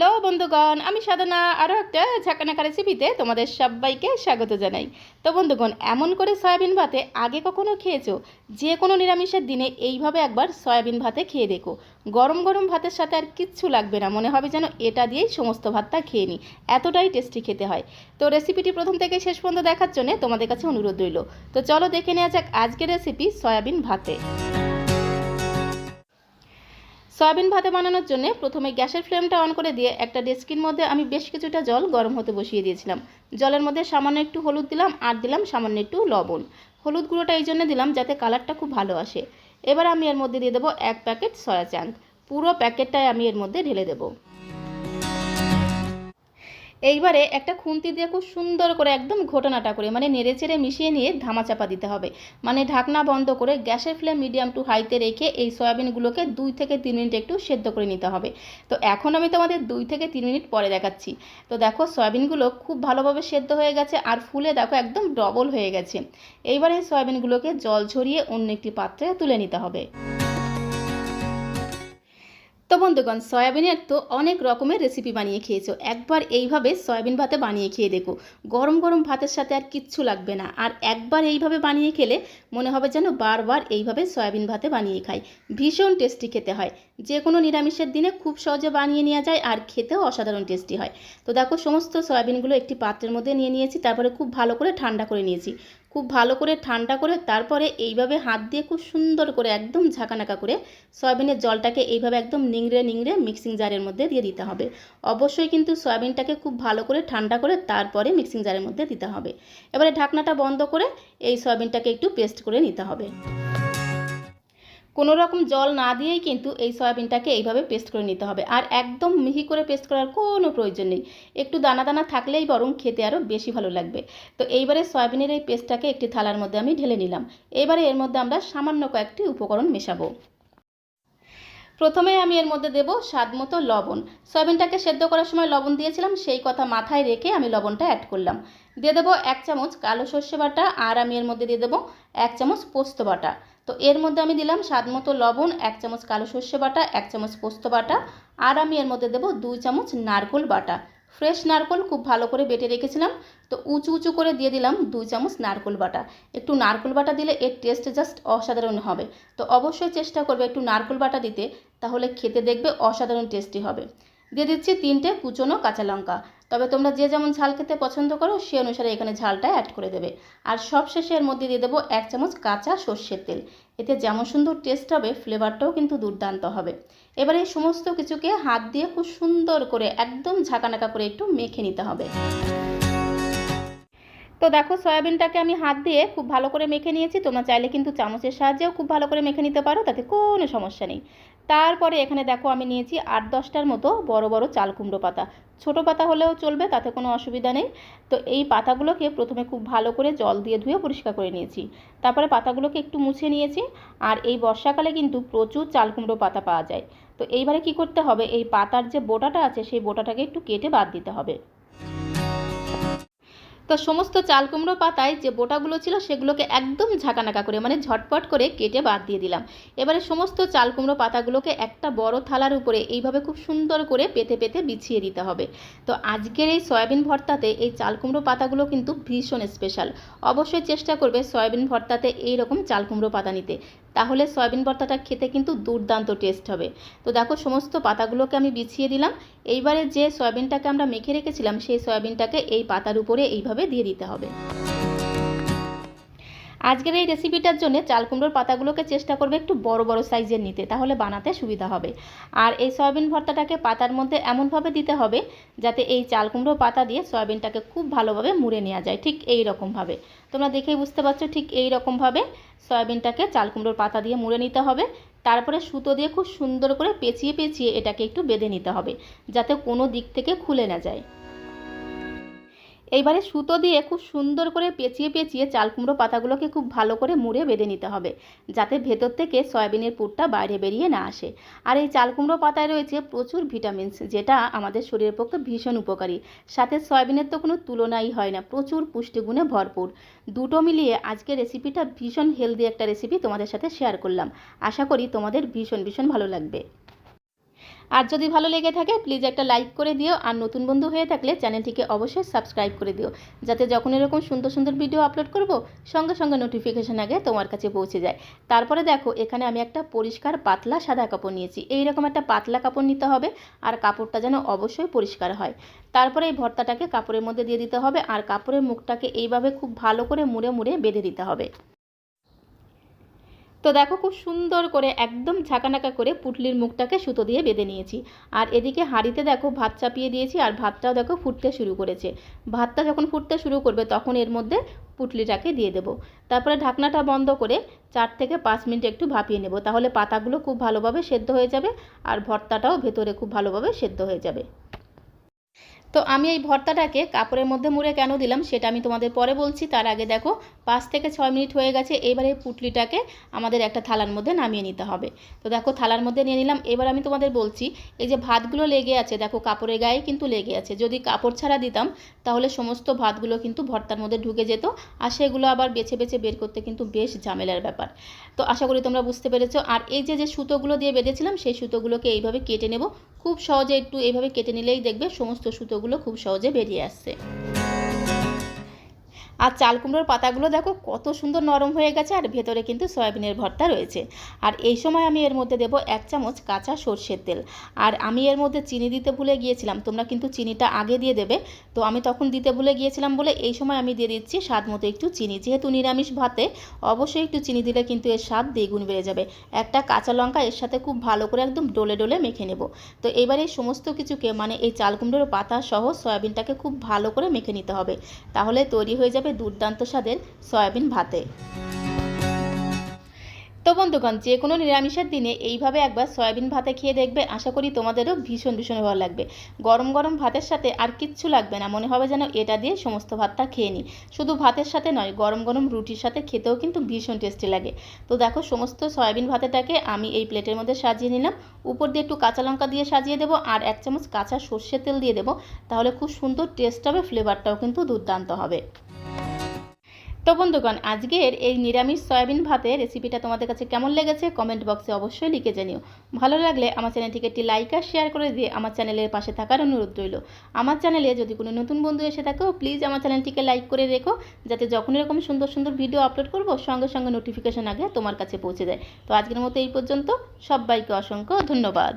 Hello বন্ধুগণ, আমি সাধনা। আরও একটা ঝাঁকানাকা রেসিপিতে তোমাদের সবাইকে স্বাগত জানাই। তো বন্ধুগণ, এমন করে সয়াবিন ভাতে আগে কখনো খেয়েছো? যে কোনো নিরামিষের দিনে এইভাবে একবার সয়াবিন ভাতে খেয়ে দেখো। গরম গরম ভাতের সাথে আর কিচ্ছু লাগবে না। মনে হবে যেন এটা দিয়েই সমস্ত ভাতটা খেয়ে নিই এতটাই টেস্টি খেতে হয়। তো রেসিপিটি প্রথম থেকে শেষ পর্যন্ত দেখার জন্য তোমাদের কাছে অনুরোধ রইল। তো চলো দেখে নেওয়া যাক আজকের রেসিপি সয়াবিন ভাতে। সয়াবিন ভাতে বানানোর জন্য প্রথমে গ্যাসের ফ্লেমটা অন করে দিয়ে একটা ডেস্কির মধ্যে আমি বেশ কিছুটা জল গরম হতে বসিয়ে দিয়েছিলাম। জলের মধ্যে সামান্য একটু হলুদ দিলাম আর দিলাম সামান্য একটু লবণ। হলুদ গুঁড়োটা এই জন্য দিলাম যাতে কালারটা খুব ভালো আসে। এবার আমি এর মধ্যে দিয়ে দেবো এক প্যাকেট সয়া পুরো প্যাকেটটাই আমি এর মধ্যে ঢেলে দেবো। এইবারে একটা খুন্তি দিয়ে খুব সুন্দর করে একদম ঘটনাটা করে মানে নেড়ে চেড়ে মিশিয়ে নিয়ে ধামা চাপা দিতে হবে। মানে ঢাকনা বন্ধ করে গ্যাসের ফ্লেম মিডিয়াম টু হাইতে রেখে এই সয়াবিনগুলোকে দুই থেকে তিন মিনিট একটু সেদ্ধ করে নিতে হবে। তো এখন আমি তোমাদের দুই থেকে তিন মিনিট পরে দেখাচ্ছি। তো দেখো সয়াবিনগুলো খুব ভালোভাবে সেদ্ধ হয়ে গেছে আর ফুলে দেখো একদম ডবল হয়ে গেছে। এইবারে এই সয়াবিনগুলোকে জল ঝরিয়ে অন্য একটি পাত্রে তুলে নিতে হবে। তো বন্ধুগণ, সয়াবিনের তো অনেক রকমের রেসিপি বানিয়ে খেয়েছো। একবার এইভাবে সয়াবিন ভাতে বানিয়ে খেয়ে দেখো। গরম গরম ভাতের সাথে আর কিচ্ছু লাগবে না। আর একবার এইভাবে বানিয়ে খেলে মনে হবে যেন বারবার এইভাবে সয়াবিন ভাতে বানিয়ে খাই। ভীষণ টেস্টি খেতে হয়। যে কোনো নিরামিষের দিনে খুব সহজে বানিয়ে নেওয়া যায় আর খেতেও অসাধারণ টেস্টি হয়। তো দেখো, সমস্ত সয়াবিনগুলো একটি পাত্রের মধ্যে নিয়ে নিয়েছি, তারপরে খুব ভালো করে ঠান্ডা করে নিয়েছি। খুব ভালো করে ঠান্ডা করে তারপরে এইভাবে হাত দিয়ে খুব সুন্দর করে একদম ঝাঁকানাকা করে সয়াবিনের জলটাকে এইভাবে একদম নিংড়ে নিংড়ে মিক্সিং জারের মধ্যে দিয়ে দিতে হবে। অবশ্যই কিন্তু সয়াবিনটাকে খুব ভালো করে ঠান্ডা করে তারপরে মিক্সিং জারের মধ্যে দিতে হবে। এবারে ঢাকনাটা বন্ধ করে এই সয়াবিনটাকে একটু পেস্ট করে নিতে হবে। কোনো রকম জল না দিয়েই কিন্তু এই সয়াবিনটাকে এইভাবে পেস্ট করে নিতে হবে। আর একদম মিহি করে পেস্ট করার কোনো প্রয়োজন নেই। একটু দানা দানা থাকলেই বরং খেতে আরও বেশি ভালো লাগবে। তো এইবারে সয়াবিনের এই পেস্টটাকে একটি থালার মধ্যে আমি ঢেলে নিলাম। এবারে এর মধ্যে আমরা সামান্য কয়েকটি উপকরণ মেশাবো। প্রথমে আমি এর মধ্যে দেব স্বাদ মতো লবণ। সয়াবিনটাকে সেদ্ধ করার সময় লবণ দিয়েছিলাম, সেই কথা মাথায় রেখে আমি লবণটা অ্যাড করলাম। দিয়ে দেবো এক চামচ কালো সর্ষে বাটা, আর আমি এর মধ্যে দিয়ে দেবো এক চামচ পোস্ত বাটা। তো এর মধ্যে আমি দিলাম স্বাদ মতো লবণ, এক চামচ কালো সর্ষে বাটা, এক চামচ পোস্ত বাটা, আর আমি এর মধ্যে দেবো দুই চামচ নারকোল বাটা। ফ্রেশ নারকোল খুব ভালো করে বেটে রেখেছিলাম, তো উঁচু উঁচু করে দিয়ে দিলাম দুই চামচ নারকোল বাটা। একটু নারকোল বাটা দিলে এর টেস্ট জাস্ট অসাধারণ হবে। তো অবশ্যই চেষ্টা করবে একটু নারকোল বাটা দিতে, তাহলে খেতে দেখবে অসাধারণ টেস্টি হবে। দিয়ে দিচ্ছি তিনটে কুচনো কাঁচা লঙ্কা। তবে তোমরা যে যেমন ঝাল খেতে পছন্দ করো, সে অনুসারে এখানে ঝালটা অ্যাড করে দেবে। আর সবশেষে এর মধ্যে দিয়ে দেবো এক চামচ কাঁচা সর্ষের তেল। এতে যেমন সুন্দর টেস্ট হবে ফ্লেভারটাও কিন্তু দুর্দান্ত হবে। এবার এই সমস্ত কিছুকে হাত দিয়ে খুব সুন্দর করে একদম ঝাঁকানাকা করে একটু মেখে নিতে হবে। তো দেখো সয়াবিনটাকে আমি হাত দিয়ে খুব ভালো করে মেখে নিয়েছি। তোমরা চাইলে কিন্তু চামচের সাহায্যেও খুব ভালো করে মেখে নিতে পারো, তাতে কোনো সমস্যা নেই। তারপরে এখানে দেখো আমি নিয়েছি আট দশটার মতো বড় বড় চাল কুমড়ো পাতা। ছোটো পাতা হলেও চলবে, তাতে কোনো অসুবিধা নেই। তো এই পাতাগুলোকে প্রথমে খুব ভালো করে জল দিয়ে ধুয়ে পরিষ্কার করে নিয়েছি। তারপরে পাতাগুলোকে একটু মুছে নিয়েছি আর এই বর্ষাকালে কিন্তু প্রচুর চাল কুমড়ো পাতা পাওয়া যায়। তো এইবারে কি করতে হবে? এই পাতার যে বোটাটা আছে, সেই বোটাটাকে একটু কেটে বাদ দিতে হবে। তো সমস্ত চাল কুমড়ো পাতায় যে বোটাগুলো ছিল সেগুলোকে একদম ঝাঁকানাকা করে মানে ঝটপট করে কেটে বাদ দিয়ে দিলাম। এবারে সমস্ত চাল কুমড়ো পাতাগুলোকে একটা বড় থালার উপরে এইভাবে খুব সুন্দর করে পেতে পেতে বিছিয়ে দিতে হবে। তো আজকের এই সয়াবিন ভর্তাতে এই চাল কুমড়ো পাতাগুলো কিন্তু ভীষণ স্পেশাল অবশ্যই চেষ্টা করবে সয়াবিন ভর্তাতে এই রকম চাল কুমড়ো পাতা নিতে। তাহলে সয়াবিন ভর্তাটা খেতে কিন্তু দুর্দান্ত টেস্ট হবে। তো দেখো সমস্ত পাতাগুলোকে আমি বিছিয়ে দিলাম। এইবারে যে সয়াবিনটাকে আমরা মেখে রেখেছিলাম, সেই সয়াবিনটাকে এই পাতার উপরে এইভাবে দিয়ে দিতে হবে। আজকের এই রেসিপিটার জন্য চাল কুমড়োর পাতাগুলোকে চেষ্টা করবে একটু বড় বড় সাইজের নিতে, তাহলে বানাতে সুবিধা হবে। আর এই সয়াবিন ভর্তাটাকে পাতার মধ্যে এমনভাবে দিতে হবে যাতে এই চাল কুমড়ো পাতা দিয়ে সয়াবিনটাকে খুব ভালোভাবে মুড়ে নেওয়া যায়, ঠিক এই রকমভাবে। তোমরা দেখেই বুঝতে পারছ ঠিক এই রকমভাবে সয়াবিনটাকে চাল কুমড়োর পাতা দিয়ে মুড়ে নিতে হবে। তারপরে সুতো দিয়ে খুব সুন্দর করে পেঁচিয়ে পেঁচিয়ে এটাকে একটু বেঁধে নিতে হবে, যাতে কোনো দিক থেকে খুলে না যায়। এইবারে সুতো দিয়ে খুব সুন্দর করে পেঁচিয়ে পেঁচিয়ে চাল কুমড়ো পাতাগুলোকে খুব ভালো করে মুড়ে বেঁধে নিতে হবে, যাতে ভেতর থেকে সয়াবিনের পুরটা বাইরে বেরিয়ে না আসে। আর এই চাল কুমড়ো পাতায় রয়েছে প্রচুর ভিটামিনস, যেটা আমাদের শরীরের পক্ষে ভীষণ উপকারী। সাথে সয়াবিনের তো কোনো তুলনাই হয় না, প্রচুর পুষ্টিগুণে ভরপুর। দুটো মিলিয়ে আজকের রেসিপিটা ভীষণ হেলদি একটা রেসিপি তোমাদের সাথে শেয়ার করলাম। আশা করি তোমাদের ভীষণ ভীষণ ভালো লাগবে। আর যদি ভালো লেগে থাকে প্লিজ একটা লাইক করে দিও। আর নতুন বন্ধু হয়ে থাকলে চ্যানেলটিকে অবশ্যই সাবস্ক্রাইব করে দিও। যাতে যখন এরকম সুন্দর সুন্দর ভিডিও আপলোড করব, সঙ্গে সঙ্গে নোটিফিকেশন আগে তোমার কাছে পৌঁছে যায়। তারপরে দেখো, এখানে আমি একটা পরিষ্কার পাতলা সাদা কাপড় নিয়েছি। এই রকম একটা পাতলা কাপড় নিতে হবে, আর কাপড়টা যেন অবশ্যই পরিষ্কার হয়। তারপরে এই ভর্তাটাকে কাপড়ের মধ্যে দিয়ে দিতে হবে, আর কাপড়ের মুখটাকে এইভাবে খুব ভালো করে মুড়ে মুড়ে বেঁধে দিতে হবে। তো দেখো খুব সুন্দর করে একদম ঝাঁকানাকা করে পুটলির মুখটাকে সুতো দিয়ে বেঁধে নিয়েছি। আর এদিকে হাঁড়িতে দেখো ভাত চাপিয়ে দিয়েছি আর ভাতটাও দেখো ফুটতে শুরু করেছে। ভাতটা যখন ফুটতে শুরু করবে তখন এর মধ্যে পুটলিটাকে দিয়ে দেবো। তারপরে ঢাকনাটা বন্ধ করে চার থেকে পাঁচ মিনিট একটু ভাপিয়ে নেব। তাহলে পাতাগুলো খুব ভালোভাবে সেদ্ধ হয়ে যাবে আর ভর্তাটাও ভেতরে খুব ভালোভাবে সেদ্ধ হয়ে যাবে। তো আমি এই ভর্তাটাকে কাপড়ের মধ্যে মুড়ে কেন দিলাম সেটা আমি তোমাদের পরে বলছি। তার আগে দেখো, পাঁচ থেকে ছয় মিনিট হয়ে গেছে, এবারে পুটলিটাকে আমাদের একটা থালার মধ্যে নামিয়ে নিতে হবে। তো দেখো, থালার মধ্যে নিয়ে নিলাম। এবার আমি তোমাদের বলছি, এই যে ভাতগুলো লেগে আছে, দেখো, কাপড়ের গায়ে কিন্তু লেগে আছে। যদি কাপড় ছাড়া দিতাম, তাহলে সমস্ত ভাতগুলো কিন্তু ভর্তার মধ্যে ঢুকে যেত। আর সেগুলো আবার বেছে বেছে বের করতে কিন্তু বেশ ঝামেলার ব্যাপার। তো আশা করি তোমরা বুঝতে পেরেছ। আর এই যে যে সুতোগুলো দিয়ে বেঁধেছিলাম, সেই সুতোগুলোকে এইভাবে কেটে নেব। খুব সহজে একটু এইভাবে কেটে নিলেই দেখবে সমস্ত সুতোগুলো খুব সহজে বেরিয়ে আসছে। আর চাল কুমড়োর পাতাগুলো দেখো কত সুন্দর নরম হয়ে গেছে আর ভেতরে কিন্তু সয়াবিনের ভর্তা রয়েছে। আর এই সময় আমি এর মধ্যে দেবো এক চামচ কাঁচা সর্ষের তেল। আর আমি এর মধ্যে চিনি দিতে ভুলে গিয়েছিলাম, তোমরা কিন্তু চিনিটা আগে দিয়ে দেবে। তো আমি তখন দিতে ভুলে গিয়েছিলাম বলে এই সময় আমি দিয়ে দিচ্ছি স্বাদ মতো একটু চিনি। যেহেতু নিরামিষ ভাতে, অবশ্যই একটু চিনি দিলে কিন্তু এর স্বাদ দ্বিগুণ বেড়ে যাবে। একটা কাঁচা লঙ্কা এর সাথে খুব ভালো করে একদম ডলে ডলে মেখে নেব। তো এবার এই সমস্ত কিছুকে মানে এই চাল কুমড়োর পাতা সহ সয়াবিনটাকে খুব ভালো করে মেখে নিতে হবে। তাহলে তৈরি হয়ে যাবে দুর্দান্ত স্বাদের সয়াবিন ভাতে। তো বন্ধুগণ, যে কোনো নিরামিষের দিনে এইভাবে একবার সয়াবিন ভাতে খেয়ে দেখবে, আশা করি তোমাদেরও ভীষণ ভীষণ ভালো লাগবে। গরম গরম ভাতের সাথে আর কিচ্ছু লাগবে না, মনে হবে যেন এটা দিয়ে সমস্ত ভাতটা খেয়ে নিই। শুধু ভাতের সাথে নয়, গরম গরম রুটির সাথে খেতেও কিন্তু ভীষণ টেস্টি লাগে। তো দেখো, সমস্ত সয়াবিন ভাতেটাকে আমি এই প্লেটের মধ্যে সাজিয়ে নিলাম। উপর দিয়ে একটু কাঁচা লঙ্কা দিয়ে সাজিয়ে দেবো আর এক চামচ কাঁচা সর্ষের তেল দিয়ে দেবো। তাহলে খুব সুন্দর টেস্ট হবে ফ্লেভারটাও কিন্তু দুর্দান্ত হবে। তো বন্ধুগণ, আজকের এই নিরামিষ সয়াবিন ভাতের রেসিপিটা তোমাদের কাছে কেমন লেগেছে কমেন্ট বক্সে অবশ্যই লিখে জানিও। ভালো লাগলে আমার চ্যানেলটিকে একটি লাইক আর শেয়ার করে দিয়ে আমার চ্যানেলের পাশে থাকার অনুরোধ রইল। আমার চ্যানেলে যদি কোনো নতুন বন্ধু এসে থাকো প্লিজ আমার চ্যানেলটিকে লাইক করে রেখো, যাতে যখন এরকম সুন্দর সুন্দর ভিডিও আপলোড করব, সঙ্গে সঙ্গে নোটিফিকেশন আগে তোমার কাছে পৌঁছে যায়। তো আজকের মতো এই পর্যন্ত, সবাইকে অসংখ্য ধন্যবাদ।